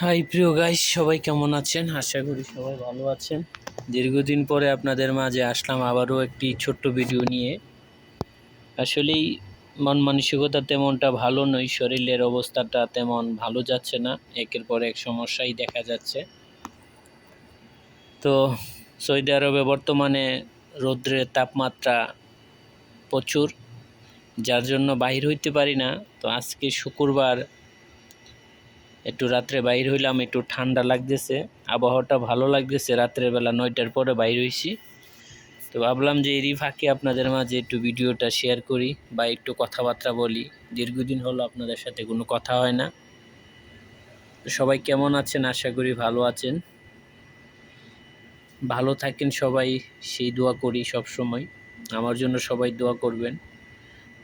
High, প্রিয় guys সবাই কেমন আছেন? আশা করি সবাই ভালো আছেন। দীর্ঘদিন পরে আপনাদের মাঝে আসলাম আবারও একটি ছোট্ট ভিডিও নিয়ে। আসলেই মন মানসিকতা তেমনটা ভালো নয়, শরীরের অবস্থাটা তেমন ভালো যাচ্ছে না, একের পর এক সমস্যাই দেখা যাচ্ছে। তো সৌদি আরবে বর্তমানে রৌদ্রের তাপমাত্রা প্রচুর, যার জন্য বাহির হইতে পারি না। তো আজকে শুক্রবার একটু রাত্রে বাইর হইলাম, একটু ঠান্ডা লাগতেছে, আবহাওয়াটা ভালো লাগতেছে, রাত্রের বেলা নয়টার পরে বাইর হইছি। তো ভাবলাম যে এরই ফাঁকে আপনাদের মাঝে একটু ভিডিওটা শেয়ার করি বা একটু কথাবার্তা বলি। দীর্ঘদিন হলো আপনাদের সাথে কোনো কথা হয় না। তো সবাই কেমন আছেন? আশা করি ভালো আছেন। ভালো থাকেন সবাই, সেই দোয়া করি সব সময় আমার জন্য সবাই দোয়া করবেন।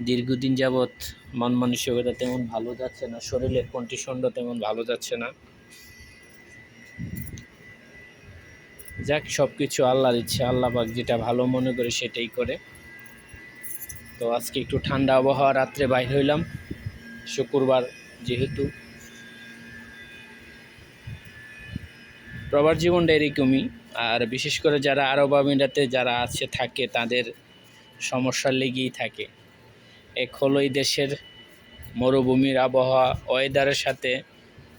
দীর্ঘদিন যাবৎ মন মানসিকতা তেমন ভালো যাচ্ছে না, শরীরের কন্ডিশনটা তেমন ভালো যাচ্ছে না। যাক সব কিছু আল্লাহর ইচ্ছে, আল্লাহ পাক যেটা ভালো মনে করে সেটাই করে। তো আজকে একটু ঠান্ডা আবহাওয়া, রাত্রে বাইর হইলাম। শুক্রবার যেহেতু। প্রবার জীবনটা এরকমই। আর বিশেষ করে যারা আরব আমিরাতে যারা আছে, থাকে, তাদের সমস্যা লেগেই থাকে। এক হলো এই দেশের মরুভূমির আবহাওয়া ওয়েদারের সাথে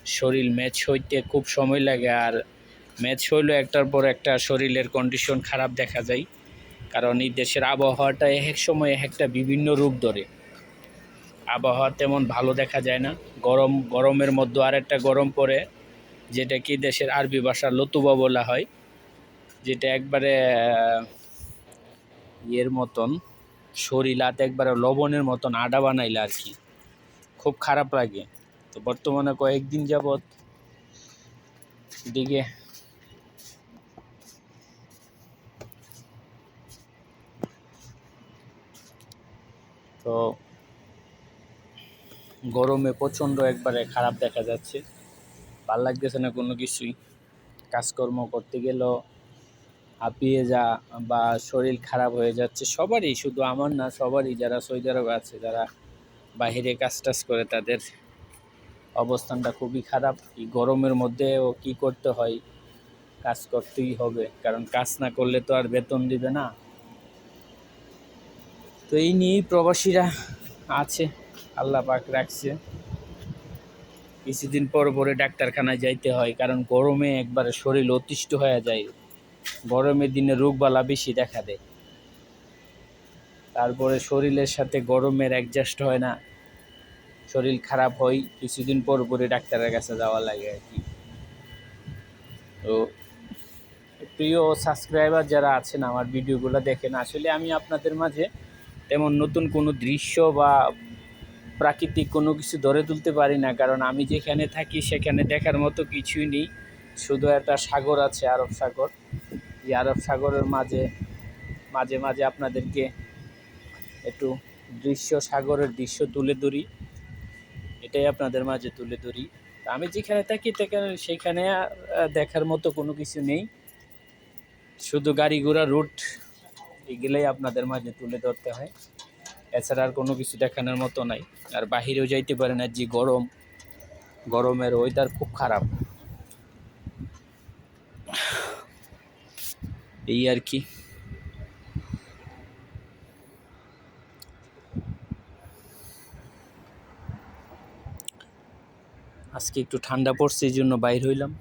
শরীর ম্যাচ হইতে খুব সময় লাগে আর ম্যাচ হইলেও একটার পর একটা শরীরের কন্ডিশন খারাপ দেখা যায়। কারণ এই দেশের আবহাওয়াটা এক সময় এক একটা বিভিন্ন রূপ ধরে। আবহাওয়া তেমন ভালো দেখা যায় না। গরম, গরমের মধ্যে আর একটা গরম পড়ে, যেটা কি দেশের আরবি ভাষা লতুবা বলা হয়, যেটা একবারে ইয়ের মতন। শরীরাত একবারে লবণের মতন আডা বানাইলে আর কি। খুব খারাপ লাগে। তো বর্তমানে কয়েকদিন যাবৎ দিকে তো গরমে প্রচণ্ড একবারে খারাপ দেখা যাচ্ছে। ভালো লাগতেছে না কোনো কিছুই। কাজকর্ম করতে গেলেও হাঁপিয়ে যা বা শরীর খারাপ হয়ে যাচ্ছে, সবারই, শুধু আমার না, সবারই, যারা সৌদি আরবে আছে, যারা বাইরে কাজ টাজ করে, তাদের অবস্থানটা খুবই খারাপ। এই গরমের মধ্যেও কি করতে হয়? কাজ করতেই হবে, কারণ কাজ না করলে তো আর বেতন দিবে না। তো এই নিয়েই প্রবাসীরা আছে, আল্লাহ পাক রাখছে। কিছুদিন পর পরে ডাক্তারখানায় যাইতে হয়, কারণ গরমে একবারে শরীর অতিষ্ঠ হয়ে যায়। গরমের দিনে রোগবালা বেশি দেখা দেয়। তারপরে শরীরের সাথে গরমের অ্যাডজাস্ট হয় না। শরীর খারাপ হয়, কিছুদিন পর পরে ডাক্তারের কাছে যাওয়া লাগে আর কি। তো প্রিয় সাবস্ক্রাইবার যারা আছেন, আমার ভিডিওগুলো দেখেন, আসলে আমি আপনাদের মাঝে তেমন নতুন কোনো দৃশ্য বা প্রাকৃতিক কোনো কিছু ধরে তুলতে পারি না। কারণ আমি যেখানে থাকি, সেখানে দেখার মতো কিছুই নেই। শুধু একটা সাগর আছে, আরব সাগর। এই আরব সাগরের মাঝে মাঝে মাঝে আপনাদেরকে একটু দৃশ্য সাগরের দৃশ্য তুলে ধরি। এটাই আপনাদের মাঝে তুলে ধরি। আমি যেখানে থাকি সেখানে দেখার মতো কোনো কিছু নেই। শুধু গাড়ি ঘোড়া রুট এগুলোই আপনাদের মাঝে তুলে ধরতে হয়। এছাড়া আর কোনো কিছু দেখানোর মতো নাই। আর বাহিরেও যাইতে পারে না যে গরম, গরমের ওয়েদার খুব খারাপ। এই আর কি। আজকে একটু ঠান্ডা পড়ছে এই জন্য বাইর হইলাম।